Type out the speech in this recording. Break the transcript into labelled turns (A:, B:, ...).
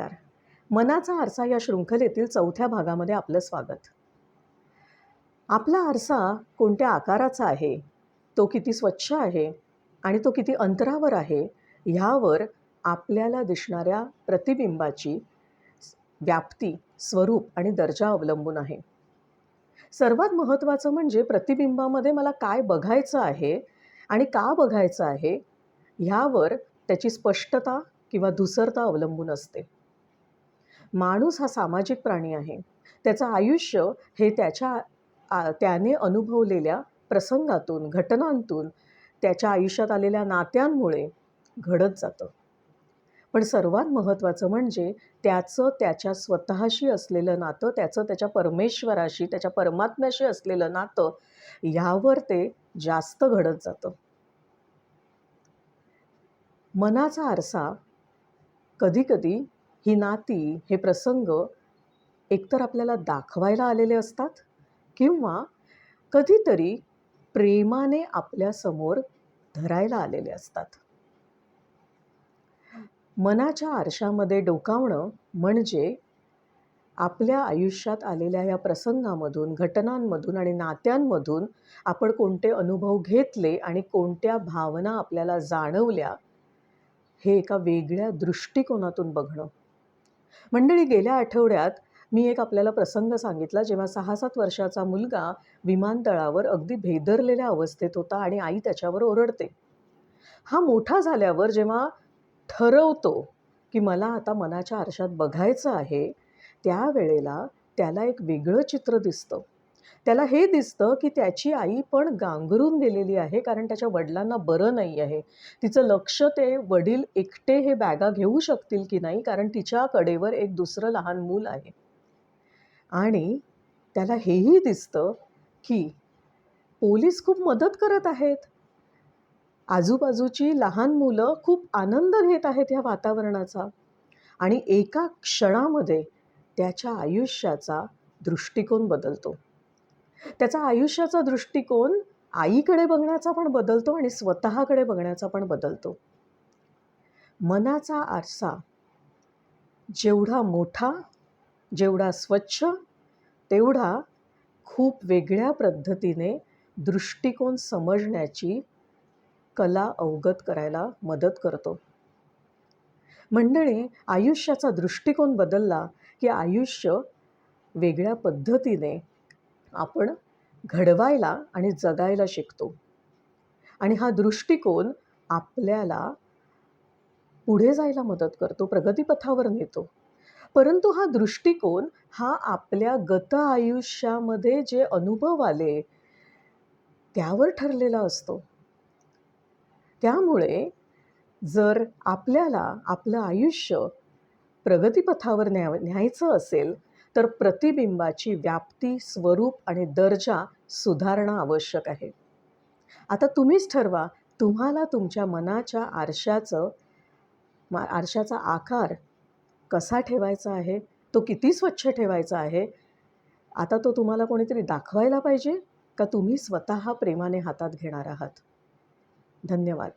A: नमस्कार. मनाचा आरसा या शृंखलेतील चौथ्या भागामध्ये आपलं स्वागत. आपला आरसा कोणत्या आकाराचा आहे? तो किती स्वच्छ आहे आणि तो किती अंतरावर आहे ह्यावर आपल्याला दिसणाऱ्या प्रतिबिंबाची व्याप्ती स्वरूप आणि दर्जा अवलंबून आहे. सर्वात महत्त्वाचं म्हणजे प्रतिबिंबामध्ये मला काय बघायचं आहे आणि का बघायचं आहे ह्यावर त्याची स्पष्टता किंवा धुसरता अवलंबून असते. माणूस हा सामाजिक प्राणी आहे. त्याचं आयुष्य हे त्याच्या आ- त्याने अनुभवलेल्या प्रसंगातून घटनांतून त्याच्या आयुष्यात आलेल्या नात्यांमुळे घडत जातं. पण सर्वात महत्त्वाचं म्हणजे त्याचं त्याच्या स्वतःशी असलेलं नातं त्याचं त्याच्या परमेश्वराशी त्याच्या परमात्म्याशी असलेलं नातं ह्यावर ते जास्त घडत जातं. मनाचा आरसा कधीकधी ही नाती हे प्रसंग एकतर आपल्याला दाखवायला आलेले असतात किंवा कधीतरी प्रेमाने आपल्यासमोर धरायला आलेले असतात. मनाच्या आरशामध्ये डोकावणं म्हणजे आपल्या आयुष्यात आलेल्या या प्रसंगामधून घटनांमधून आणि नात्यांमधून आपण कोणते अनुभव घेतले आणि कोणत्या भावना आपल्याला जाणवल्या हे एका वेगळ्या दृष्टिकोनातून बघणं. मंडळी गेल्या आठवड्यात मी एक आपल्याला प्रसंग सांगितला जेव्हा सहा सात वर्षाचा मुलगा विमानतळावर अगदी भेदरलेल्या अवस्थेत होता आणि आई त्याच्यावर ओरडते. हा मोठा झाल्यावर जेव्हा ठरवतो की मला आता मनाच्या आरशात बघायचं आहे त्यावेळेला त्याला एक वेगळं चित्र दिसतं. त्याला हे दिसतं की त्याची आई पण गांगरून गेलेली आहे कारण त्याच्या वडिलांना बरं नाही आहे. तिचं लक्ष ते वडील एकटे हे बॅगा घेऊ शकतील की नाही कारण तिच्या कडेवर एक दुसरं लहान मूल आहे. आणि त्याला हेही दिसतं की पोलीस खूप मदत करत आहेत. आजूबाजूची लहान मुलं खूप आनंद घेत आहेत ह्या वातावरणाचा. आणि एका क्षणामध्ये त्याच्या आयुष्याचा दृष्टिकोन बदलतो. त्याचा आयुष्याचा दृष्टिकोन आईकडे बघण्याचा पण बदलतो आणि स्वतःकडे बघण्याचा पण बदलतो. मनाचा आरसा जेवढा मोठा जेवढा स्वच्छ तेवढा खूप वेगळ्या पद्धतीने दृष्टिकोन समजण्याची कला अवगत करायला मदत करतो. मंडळी आयुष्याचा दृष्टिकोन बदलला की आयुष्य वेगळ्या पद्धतीने आपण घडवायला आणि जगायला शिकतो. आणि हा दृष्टिकोन आपल्याला पुढे जायला मदत करतो प्रगतीपथावर नेतो. परंतु हा दृष्टिकोन हा आपल्या गत आयुष्यामध्ये जे अनुभव आले त्यावर ठरलेला असतो. त्यामुळे जर आपल्याला आपलं आयुष्य प्रगतीपथावर न्या न्यायचं असेल तर प्रतिबिंबाची व्याप्ती स्वरूप आणि दर्जा सुधारणं आवश्यक आहे. आता तुम्हीच ठरवा तुम्हाला तुमच्या मनाच्या आरशाचं मा आरशाचा आकार कसा ठेवायचा आहे? तो किती स्वच्छ ठेवायचा आहे? आता तो तुम्हाला कोणीतरी दाखवायला पाहिजे का तुम्ही स्वतः प्रेमाने हातात घेणार आहात? धन्यवाद.